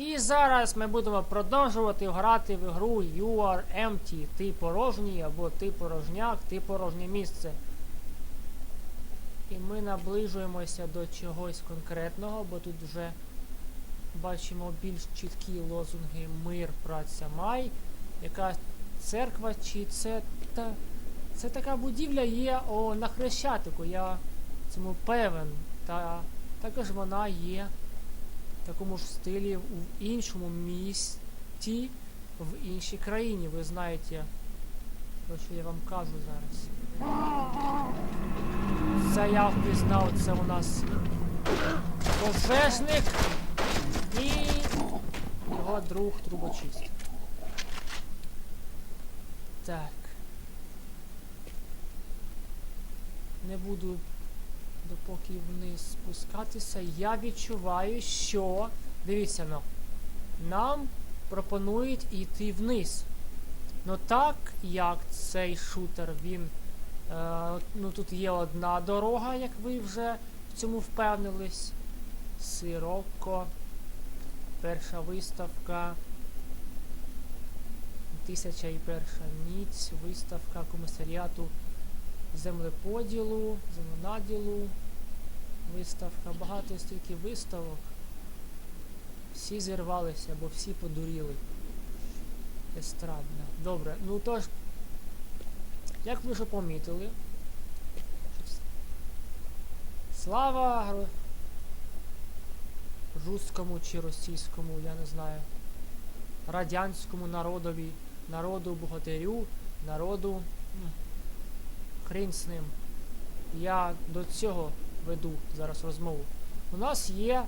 І зараз ми будемо продовжувати грати в ігру You are empty. Ти порожній або ти порожняк, ти порожнє місце. І ми наближуємося до чогось конкретного, бо тут вже бачимо більш чіткі лозунги Мир, праця, май. Яка церква, чи це та. Це така будівля є о, на Хрещатику, я цьому певен. Та також вона є такому ж стилі в іншому місті, в іншій країні. Ви знаєте, про що я вам кажу зараз. Це я впізнав, це у нас пожежник і його друг трубочист. Так. Не буду допоки вниз спускатися. Я відчуваю, що. Дивіться ну. Нам пропонують йти вниз. Ну так, як цей шутер, він. Е, ну тут є одна дорога, як ви вже в цьому впевнились. Сироко. Перша виставка. Тисяча і перша ніч. Виставка комісаріату землеподілу, землонаділу. Виставка. Багато стільки виставок. Всі зірвалися, бо всі подуріли. Естрадна. Добре, ну тож, як ви вже помітили, слава русскому чи російському, я не знаю, радянському народові, народу богатирю, народу м, з ним. Я до цього веду зараз розмову. У нас є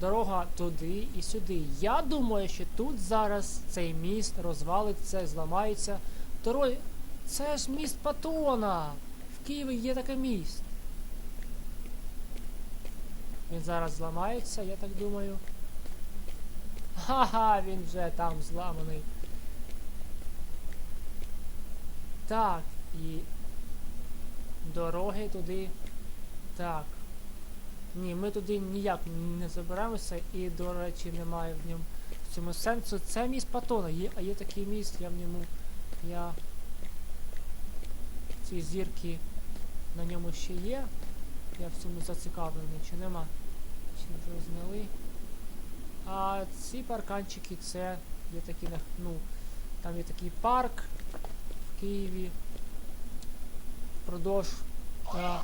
дорога туди і сюди. Я думаю, що тут зараз цей міст розвалиться, зламається. Второй, це ж міст Патона. В Києві є такий міст. Він зараз зламається, я так думаю. Ха-ха, він вже там зламаний. Так, і дороги туди. Так. Ні, ми туди ніяк не заберемося і, до речі, немає в ньому в цьому сенсу. Це міст Патона. Є, а є такий міст, я в ньому. Я. Ці зірки на ньому ще є. Я в цьому зацікавлений, чи нема? Чи вже зняли? А ці парканчики це є такі ну, там є такий парк в Києві. Впродовж. а,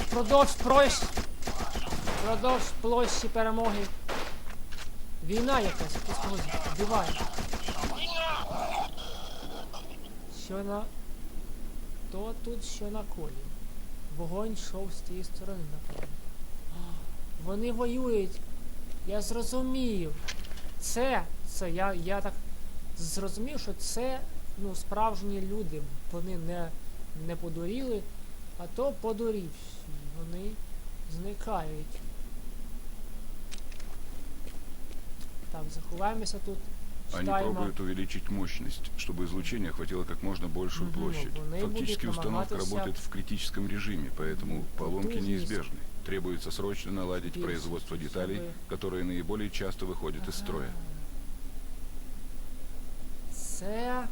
Впродовж прощ. Впродовж площі перемоги. Війна якась, хтось когось вбиває. Що на. Хто тут що на колі? Вогонь йшов з тієї сторони, напевно. Вони воюють. Я зрозумів. Це, це, я, я так зрозумів, що це ну, справжні люди. Вони не, не подуріли, а то подурівші. Вони зникають. Так, заховаємося тут. Они Читаємо. пробуют увеличить мощность, чтобы излучение охватило как можно большую Мгм, площадь. вони Фактически будуть установка намагатися- работает в критическом режиме, поэтому поломки Потужність. неизбежны. Требуется срочно наладить Більш, производство деталей, щоби- которые наиболее часто выходят из строя. Це.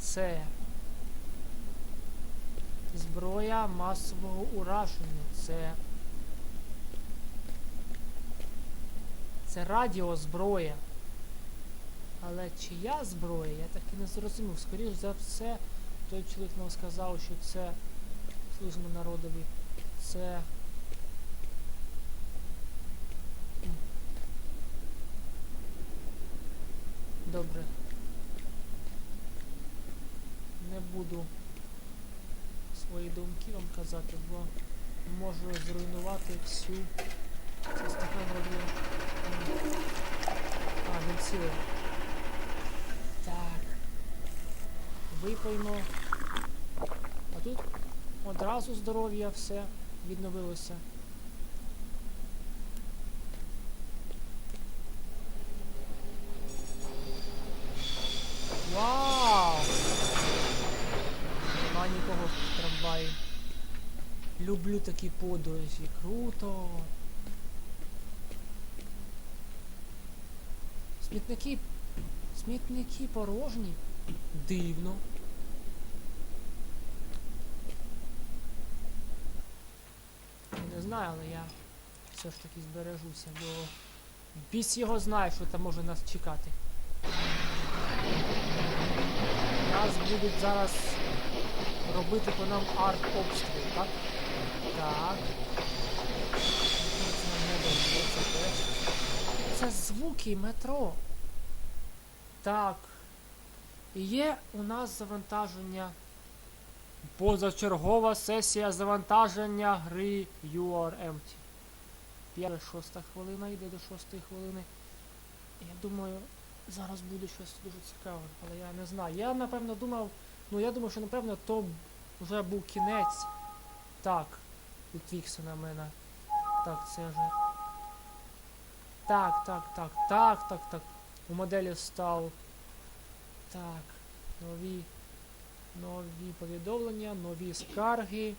Це. Зброя масового ураження. Це. Це радіозброя. Але чия зброя? Я так і не зрозумів. Скоріш за все, той чоловік нам сказав, що це служимо народові. Це. Добре. Не буду свої думки вам казати, бо можу зруйнувати всю. Це. А, він цілий. Так. Випиймо. А тут одразу здоров'я все відновилося. Вау! Нема нікого в трамваї. Люблю такі подорожі. Круто. Смітники. Смітники порожні. Дивно. Я не знаю, але я все ж таки збережуся, бо біс його знає, що там може нас чекати. Нас будуть зараз робити по нам арт-обстріл, так? Так. Це не дається. Це звуки метро. Так. Є у нас завантаження. Позачергова сесія завантаження гри You Are Empty. П'ята шоста хвилина йде до шостої хвилини. Я думаю, зараз буде щось дуже цікаве, але я не знаю. Я напевно думав. Ну я думаю, що напевно то вже був кінець. Так. Відвікся на мене. Так, це вже. Так, так, так, так, так, так. У моделі став. Так. Нові. Нові повідомлення, нові скарги.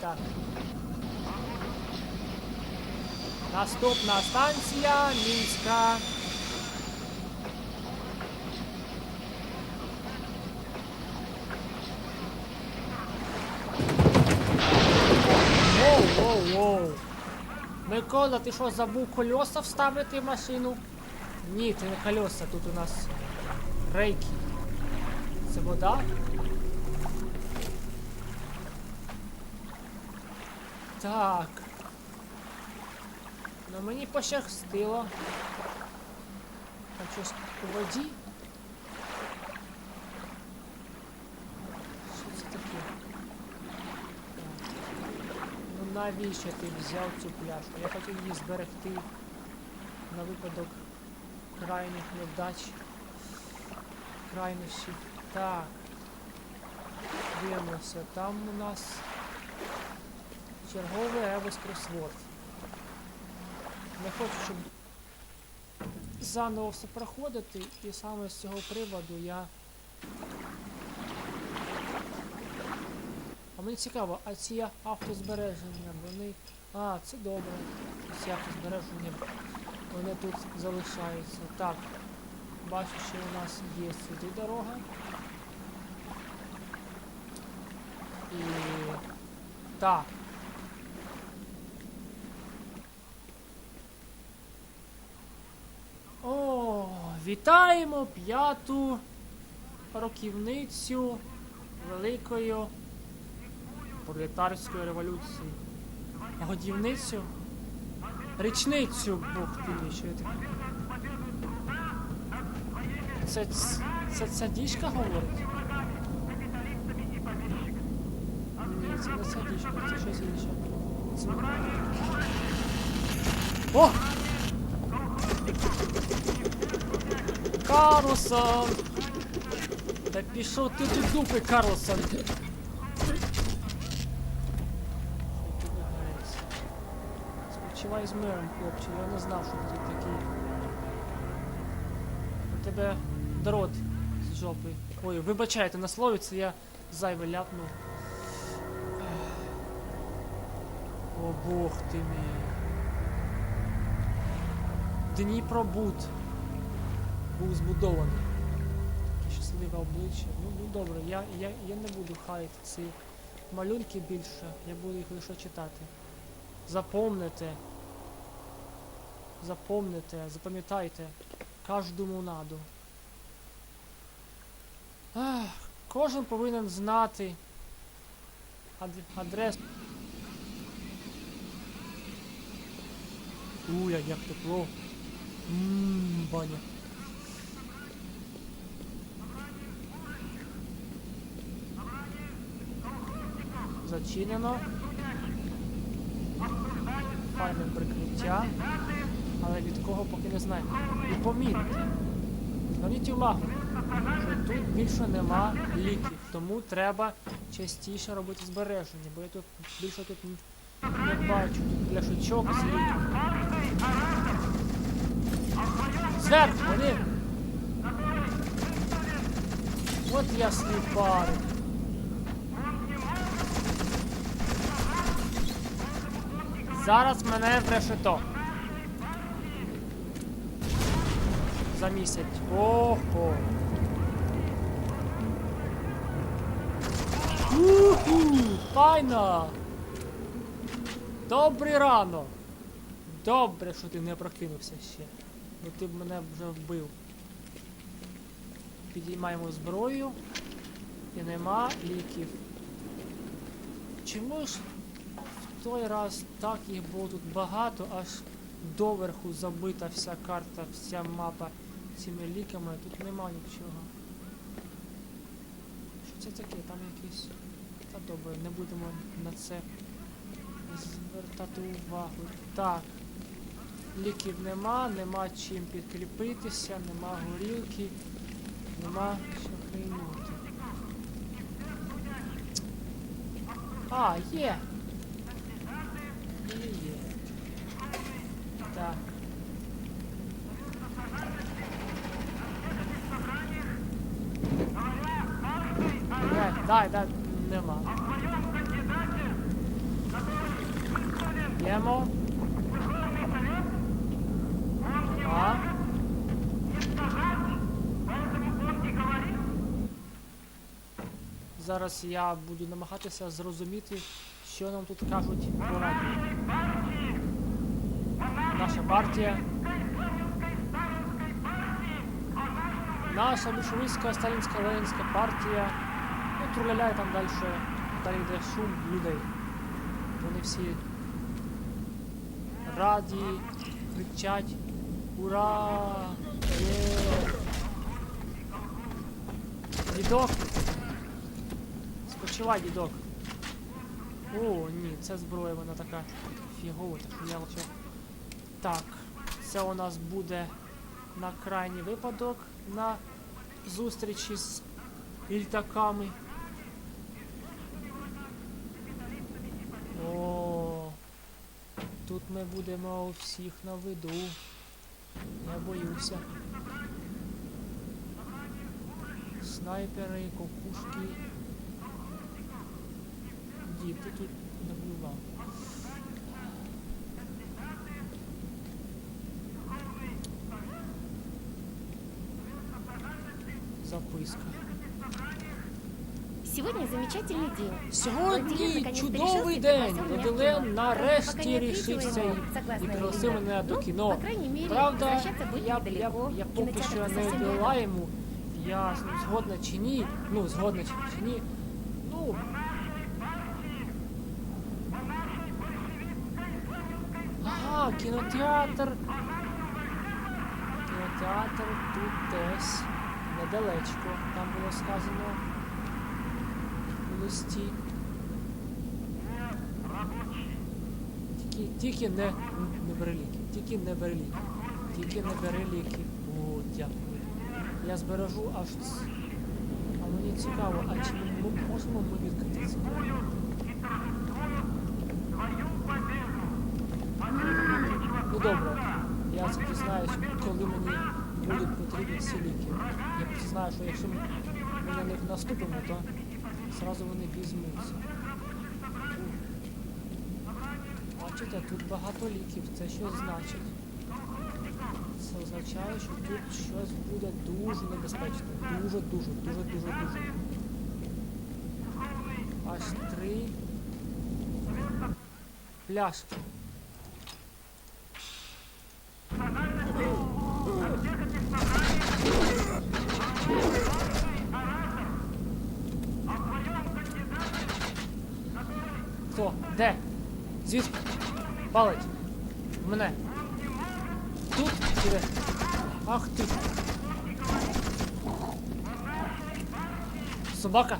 Так. Наступна станція Мінська. Микола, ти що, забув кольоса вставити в машину? Ні, це не кольоса, тут у нас рейки. Це вода? Так. Ну мені пощастило. А щось у воді? Що це таке? Так. Ну навіщо ти взяв цю пляшку? Я хотів її зберегти на випадок крайніх невдач. Крайнощів. Так. Дивимося, там у нас черговий Ребус кросворд. Не хочу, щоб заново все проходити, і саме з цього приводу я. А мені цікаво, а ці автозбереження, вони. А, це добре. Ці автозбереження, вони тут залишаються. Так. Бачу, що у нас є сюди дорога. І. Так. О, вітаємо п'яту роківницю Великої пролетарської революції. Годівницю? Річницю, Бог ти що я так. Це, це ця діжка говорить? Ні, це не ця діжка, це щось інше. Це... О! Карлсон! Та пішов ти до дупи, Карлсон! Що ти вигаєшся? Спочивай з миром, хлопче, я не знав, що ти такий. У тебе дрот з жопи. Ой, вибачайте на слові, це я зайве ляпнув. О бог ти мій. Дніпробуд був збудований. Таке щасливе обличчя. Ну, ну добре, я, я, я не буду хаяти ці малюнки більше, я буду їх лише читати. Запомните. Запомните, запам'ятайте кожну монаду. Кожен повинен знати ад адрес. Уя, як тепло. Ммм, баня. Зачинено. Файне прикриття. Але від кого поки не знаю. І помітьте. Зверніть увагу, що тут більше нема ліків, тому треба частіше робити збереження, бо я тут більше тут не бачу. Тут пляшечок з ліків. Зверху, вони! От я сліпарик. Зараз мене в решето. Замісять. Ого. Уху! Файно! Добрий ранок! Добре, що ти не прокинувся ще. Бо ти б мене вже вбив. Підіймаємо зброю. І нема ліків. Чому ж в той раз так їх було тут багато, аж доверху забита вся карта, вся мапа цими ліками, тут нема нічого. Що це таке? Там якісь. Та добре, не будемо на це звертати увагу. Так. Ліків нема, нема чим підкріпитися, нема горілки, нема що хренути. А, є! Є, є. Так. Дай, дай, нема. Йдемо. А? Зараз я буду намагатися зрозуміти, що нам тут кажуть про радіо. Наша партія. Наша більшовицька сталінська ленінська партія. Труляля там далі. Далі йде шум людей. Вони всі раді, кричать. Ура! Дідок! Спочивай, дідок. О, ні, ця зброя, вона така фігова, так я лише. Так, це у нас буде на крайній випадок на зустрічі з літаками. О, тут ми будемо у всіх на виду. Я боюся. Снайпери, кокушки. Діти тут наблював. Записка. Сегодня замечательный день. Сьогодні чудовий день. решился и Владилен пригласил меня в кино. нарешті рішився і, пригласив мене до кіно. Правда, я, я, я поки що не дала йому. Я згодна чи ні. Ну, згодна чи, ні. Ну. Ага, кінотеатр. Кінотеатр тут десь недалечко. Там було сказано у. Тільки, не, не бери. Тільки не бери. Тільки не бери ліки. О, дякую. Я збережу аж. А мені цікаво, а чи ми можемо ми відкрити це? Ну добре. Я дізнаюсь, коли мені будуть потрібні ці ліки. Я знаю, що якщо ми ми на них наступимо, то зразу вони візьмуться. Бачите, тут багато ліків. Це що значить? Це означає, що тут щось буде дуже небезпечно. Дуже, дуже, дуже, дуже, дуже. Аж три пляшки. Звідки? Палить. Мене. Тут чи де? Ах ти. Собака.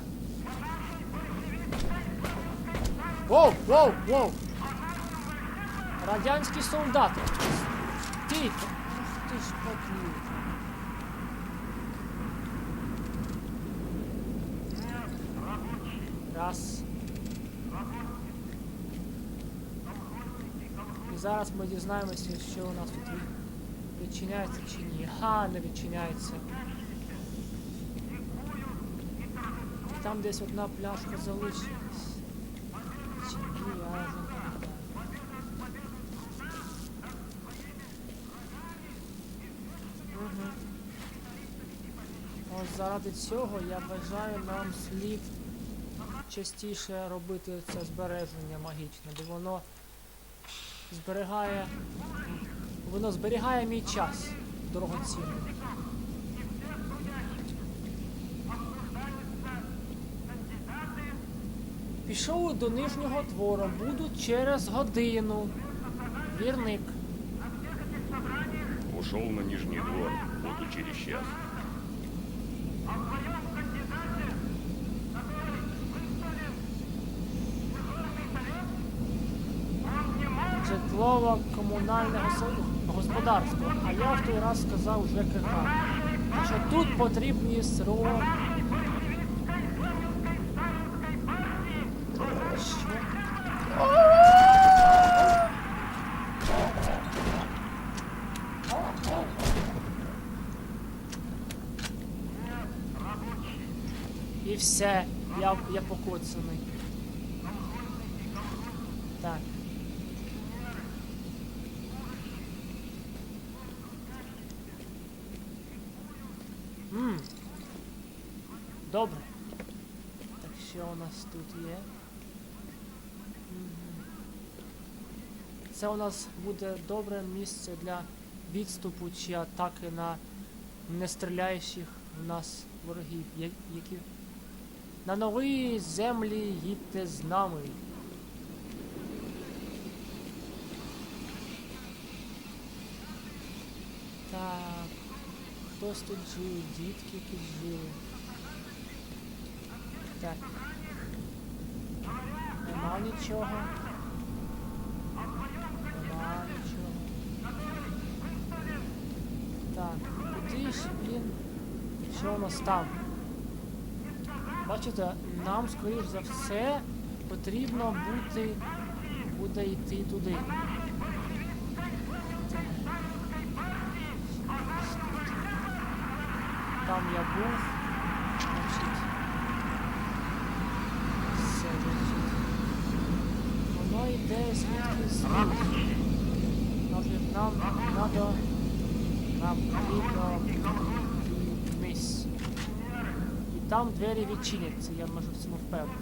Воу, воу, воу. Радянські солдати. Ти. Ти ж поклюв. Раз. І зараз ми дізнаємося, що у нас тут відчиняється чи ні. Ага, не відчиняється. Там десь одна пляшка залишилась. Чи ні, я не. Мгм. заради цього я вважаю нам слід частіше робити це збереження магічне, бо воно зберігає. Воно зберігає мій час дорогоцінний. Пішов до нижнього двору, буду через годину. Вірник. Ушел на Нижний двор. Буду через час. Житлово-комунальне господарство. А я в той раз сказав ЖКХ, що тут потрібні сроки. І все, я, я покоцаний. Так. Ммм. Добре. Так що у нас тут є? Це у нас буде добре місце для відступу чи атаки на нестріляючих в нас ворогів, які на нові землі їдьте з нами. Так. Хтось тут жив, дітки якісь жили. Так. Нема нічого. Нема нічого. Так, куди ж він? Що у нас там? Бачите, нам, скоріш за все, потрібно бути, буде йти туди. Там я був. Значить. Все, значить. Воно йде звідки звідки. Значить, нам надо. Нам потрібно вниз. І там двері відчиняться, я можу в цьому впевнений.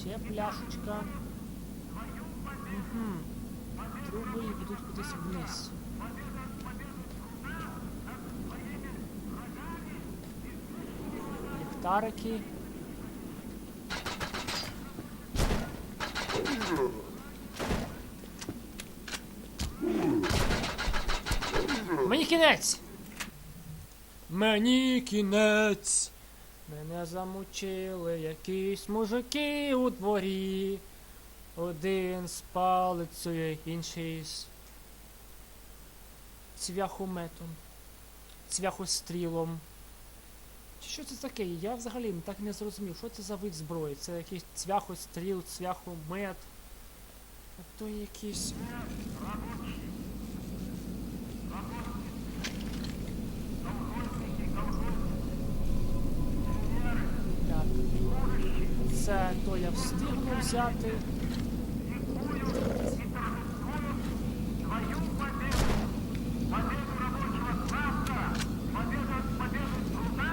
Ще пляшечка. Угу. Труби йдуть кудись вниз. Ліхтарики. Мені кінець! Мені кінець! Мене замучили якісь мужики у дворі. Один з палицею, інший з цвяхометом, цвяхострілом. Що це таке? Я взагалі так не зрозумів, що це за вид зброї? Це якийсь цвяхостріл, цвяхомет. А то якийсь. Так. Це то я встигну взяти.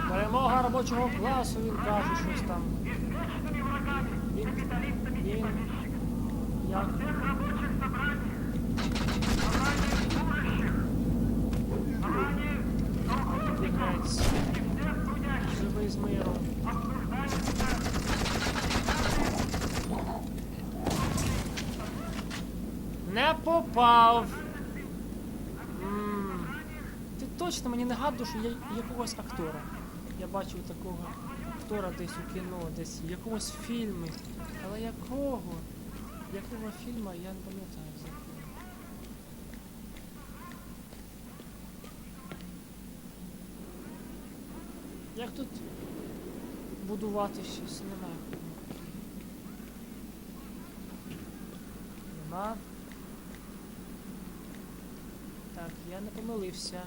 Перемога робочого класу, він каже щось там. Він, він? Антипігрець. Живий з миром. Не попав. М, Ти точно мені нагадуєш я якогось актора. Я бачив такого актора десь у кіно, десь в якомусь фільмі. Але якого? Якого фільму я не пам'ятаю за. Як тут будувати щось немає? Нема. Так, я не помилився.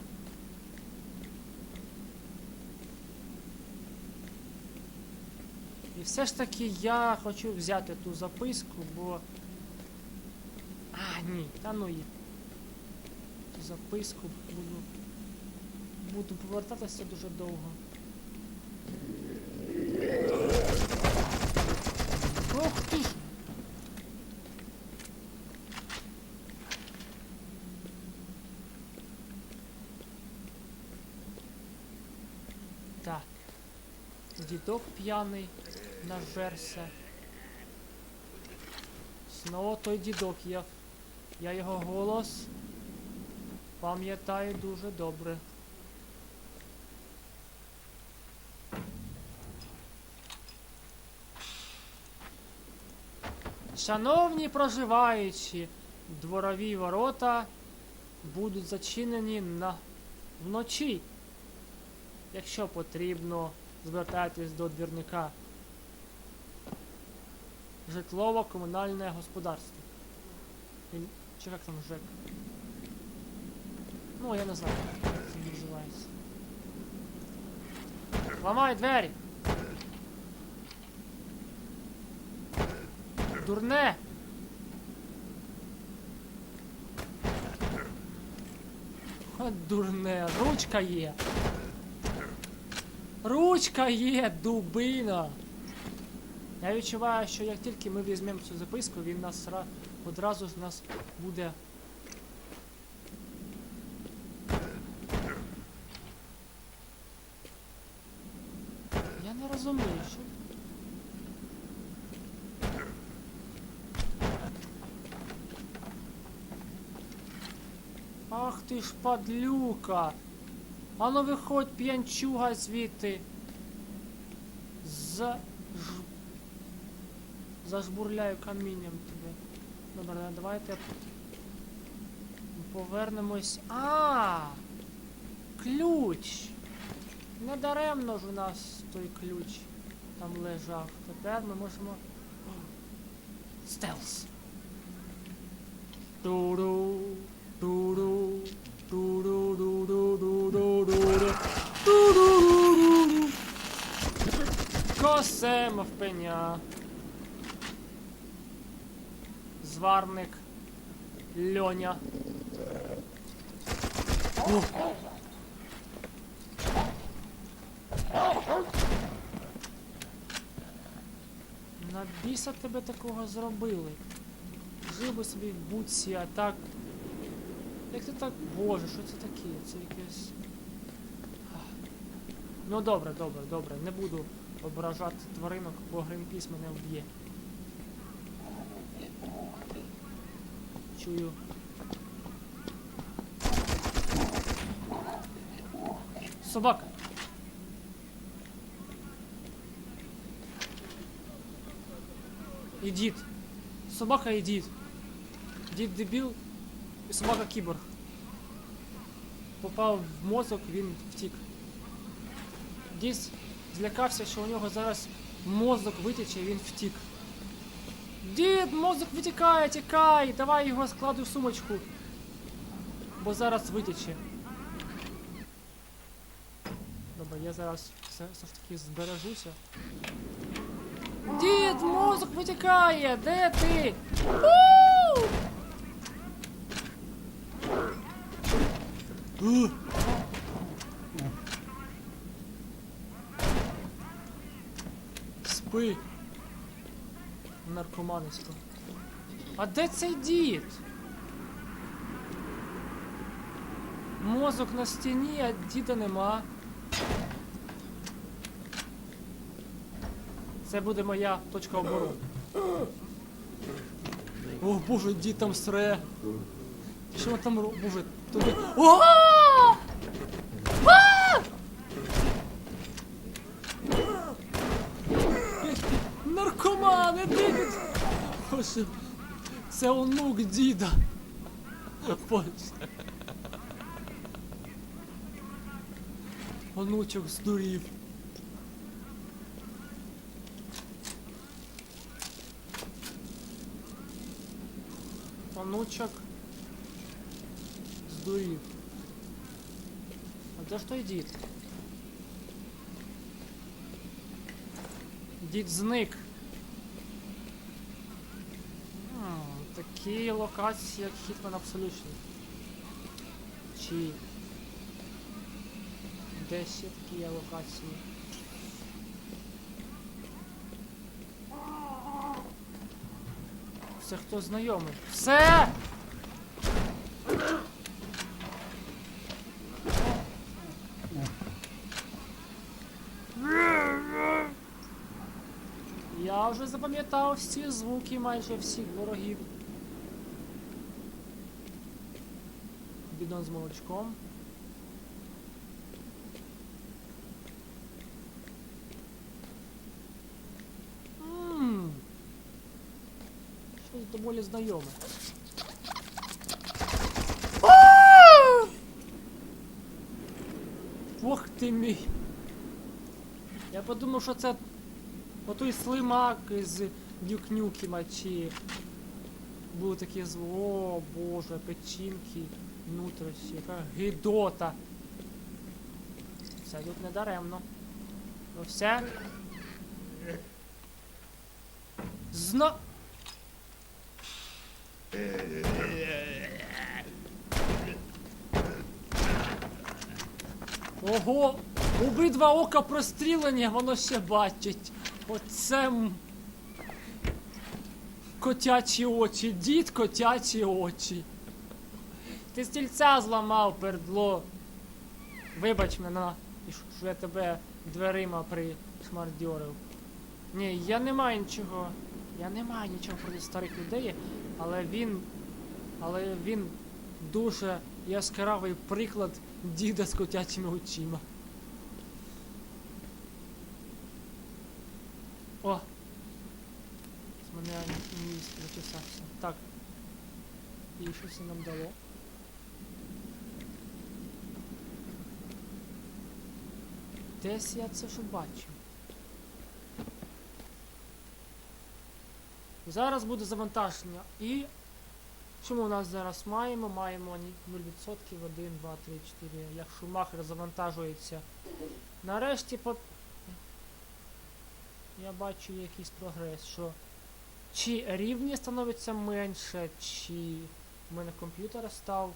І все ж таки я хочу взяти ту записку, бо. А, ні, та ну і. Ту записку буду буду повертатися дуже довго. Ох ти ж! Так. Дідок п'яний нажерся. Знову той дідок є. Я його голос пам'ятаю дуже добре. Шановні проживаючі, дворові ворота будуть зачинені на вночі. Якщо потрібно, звертайтесь до двірника. Житлово-комунальне господарство. Чи як там ЖЕК? Ну, я не знаю, як це називається. Ламай двері! Дурне! От дурне, ручка є. Ручка є, дубина. Я відчуваю, що як тільки ми візьмемо цю записку, він нас ра- одразу ж нас буде. Я не розумію, що. Ах ти ж падлюка! Ану виходь, п'янчуга звідти. За... Ж... Зажбурляю камінням тебе. Добре, давайте повернемось. А! Ключ! Недаремно ж у нас той ключ там лежав. Тепер ми можемо. Стелс. Ту-ду-ду-ду-ду-ду-ду-ду. Ту-ду-ду-ду-ду. Косемо в пеня. Зварник. Льоня. О! На біса тебе такого зробили. Жив би собі в буці, а так. Як ти так. Боже, що це таке? Це якесь. Ну добре, добре, добре. Не буду ображати тваринок, бо Гринпіс мене вб'є. Чую. Собака. І. Собака і дід. Дід дебіл собака кіборг. Попав в мозок, він втік. Дід злякався, що у нього зараз мозок витече, і він втік. Дід, мозок витікає, тікай! Давай його складу в сумочку. Бо зараз витече. Добре, я зараз все, все ж таки збережуся. Дід, мозок витікає! Де ти? У! У! Спи. Наркоманисько. А де цей дід? Мозок на стіні, а діда нема. Це буде моя точка оборони. О, боже, дід там сре. Що там робить? Боже, туди. О! А! Наркоман, іди від... Боже, це онук діда. Боже. Онучок здурів. Онучок здурів. А де ж той дід? Дід зник. М, Такі локації, як Hitman Absolution. Чи Десь є такі є локації. Це хто знайомий? Все! Я вже запам'ятав всі звуки майже всіх ворогів. Бідон з молочком. Ммм. Щось доволі знайоме. Ох ти мій. Я подумав, що це отой слимак із Дюкнюкіма чи такий звук. О боже, печінки, нутрощі, яка гидота. Все тут не даремно. Ну все. Зна... Ого! Обидва ока прострілені, воно ще бачить. Оце. Котячі очі, дід котячі очі. Ти стільця зламав, пердло. Вибач мене, що- я тебе дверима пришмардьорив. Ні, я не маю нічого. Я не маю нічого проти старих людей, але він. Але він дуже яскравий приклад діда з котячими очима. О! З мене міст зачесався. Так. І що це нам дало? Десь я це вже бачив. Зараз буде завантаження. І що ми у нас зараз маємо? Маємо 0%, 1, 2, 3, 4. Як шумахер завантажується. Нарешті по... Я бачу якийсь прогрес, що чи рівні становиться менше, чи в мене комп'ютер став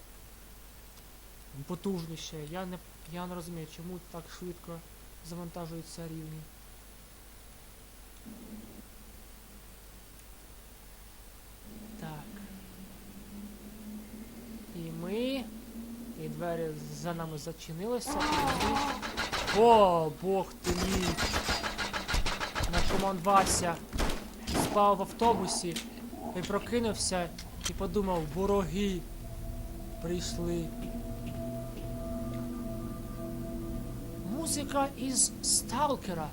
потужніше. Я не, я не розумію, чому так швидко завантажуються рівні. Так. І ми. І двері за нами зачинилися. О, бог ти мій! Наркоман Вася спав в автобусі і прокинувся і подумав, вороги прийшли. Музика із Сталкера.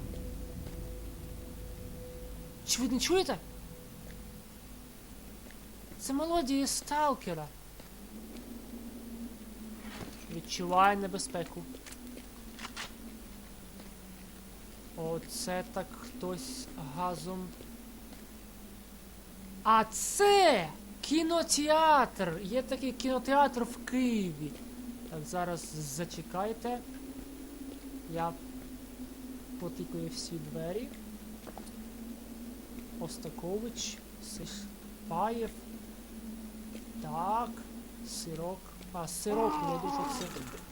Чи ви не чуєте? Це мелодія Сталкера. Відчуває небезпеку. Оце так хтось газом. А це кінотеатр! Є такий кінотеатр в Києві. Так, зараз зачекайте. Я потикую всі двері. Остакович, Сишпаєв. Так, сирок. А, сирок, я дуже це